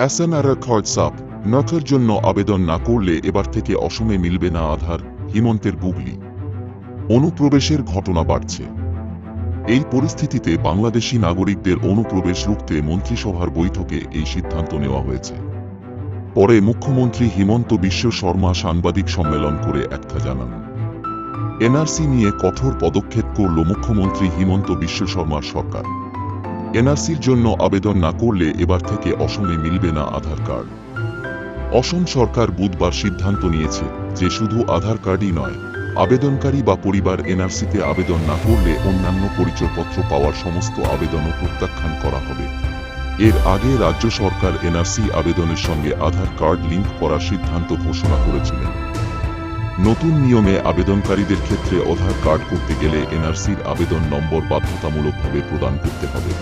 SNR WhatsApp নথের জন্য আবেদন না করলে এবার থেকে অসমে মিলবে না আধার, হিমন্তের গুগলি। অনুপ্রবেশের ঘটনা বাড়ছে। এই পরিস্থিতিতে বাংলাদেশি নাগরিকদের অনুপ্রবেশ রুখতে মন্ত্রিসভার বৈঠকে এই সিদ্ধান্ত নেওয়া হয়েছে। পরে মুখ্যমন্ত্রী হিমন্ত বিশ্ব শর্মা সাংবাদিক সম্মেলন করে একটা জানান। এনআরসি নিয়ে কঠোর পদক্ষেপ করল মুখ্যমন্ত্রী হিমন্ত বিশ্ব শর্মার সরকার। এনআরসির জন্য আবেদন না করলে এবার থেকে অসমে মিলবে না আধার কার্ড। অসম সরকার বুধবার সিদ্ধান্ত নিয়েছে যে শুধু আধার কার্ডই নয়, আবেদনকারী বা পরিবার এনআরসিতে আবেদন না করলে অন্যান্য পরিচয়পত্র পাওয়ার সমস্ত আবেদনও প্রত্যাখ্যান করা হবে। এর আগে রাজ্য সরকার এনআরসি আবেদনের সঙ্গে আধার কার্ড লিঙ্ক করার সিদ্ধান্ত ঘোষণা করেছিলেন। নতুন নিয়মে আবেদনকারীদের ক্ষেত্রে আধার কার্ড করতে গেলে এনআরসির আবেদন নম্বর বাধ্যতামূলকভাবে প্রদান করতে হবে।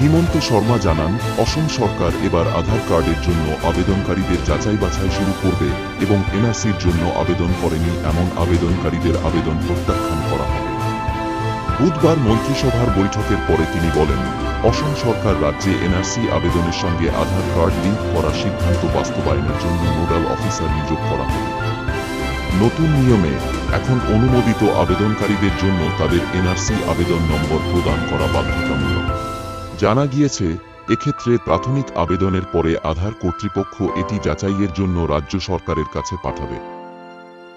হিমন্ত শর্মা জানান, অসম সরকার এবার আধার কার্ডের জন্য আবেদনকারীদের যাচাই বাছাই শুরু করবে এবং এনআরসির জন্য আবেদন করেনি এমন আবেদনকারীদের আবেদন প্রত্যাখ্যান করা হবে। বুধবার মন্ত্রিসভার বৈঠকের পরে তিনি বলেন, অসম সরকার রাজ্যে এনআরসি আবেদনের সঙ্গে আধার কার্ড লিঙ্ক করার সিদ্ধান্ত বাস্তবায়নের জন্য নোডাল অফিসার নিয়োগ করা হবে। নতুন নিয়মে এখন অনুমোদিত আবেদনকারীদের জন্য তাদের এনআরসি আবেদন নম্বর প্রদান করা বাধ্যতামূলক। জানা গিয়েছে, এক্ষেত্রে প্রাথমিক আবেদনের পরে আধার কর্তৃপক্ষ এটি যাচাইয়ের জন্য রাজ্য সরকারের কাছে পাঠাবে।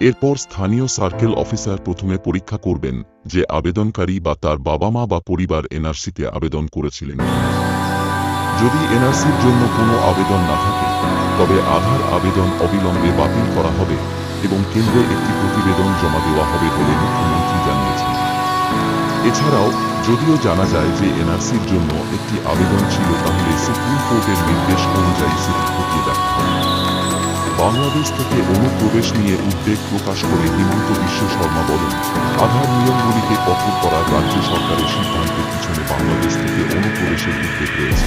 এরপর স্থানীয় সার্কেল অফিসার প্রথমে পরীক্ষা করবেন যে আবেদনকারী বা তার বাবা মা বা পরিবার এনআরসিতে আবেদন করেছিলেন। যদি এনআরসির জন্য কোনো আবেদন না থাকে, তবে আধার আবেদন অবিলম্বে বাতিল করা হবে। এবং কেন্দ্রে একটি প্রতিবেদন জমা দেওয়া হবে বলে মুখ্যমন্ত্রী জানিয়েছেন। এছাড়াও, যদিও জানা যায় যে এনআরসির জন্য একটি আবেদন ছিল, তাহলে সুপ্রিম কোর্টের নির্দেশ অনুযায়ী সেটি খতিয়ে দেখা বাংলাদেশ থেকে অনুপ্রবেশ নিয়ে উদ্বেগ প্রকাশ করে হিমন্ত বিশ্ব শর্মা বলেন, আধার নিয়মগুলিকে কঠোর করার রাজ্য সরকারের সিদ্ধান্তের পিছনে বাংলাদেশ থেকে অনুপ্রবেশের উদ্বেগ রয়েছে।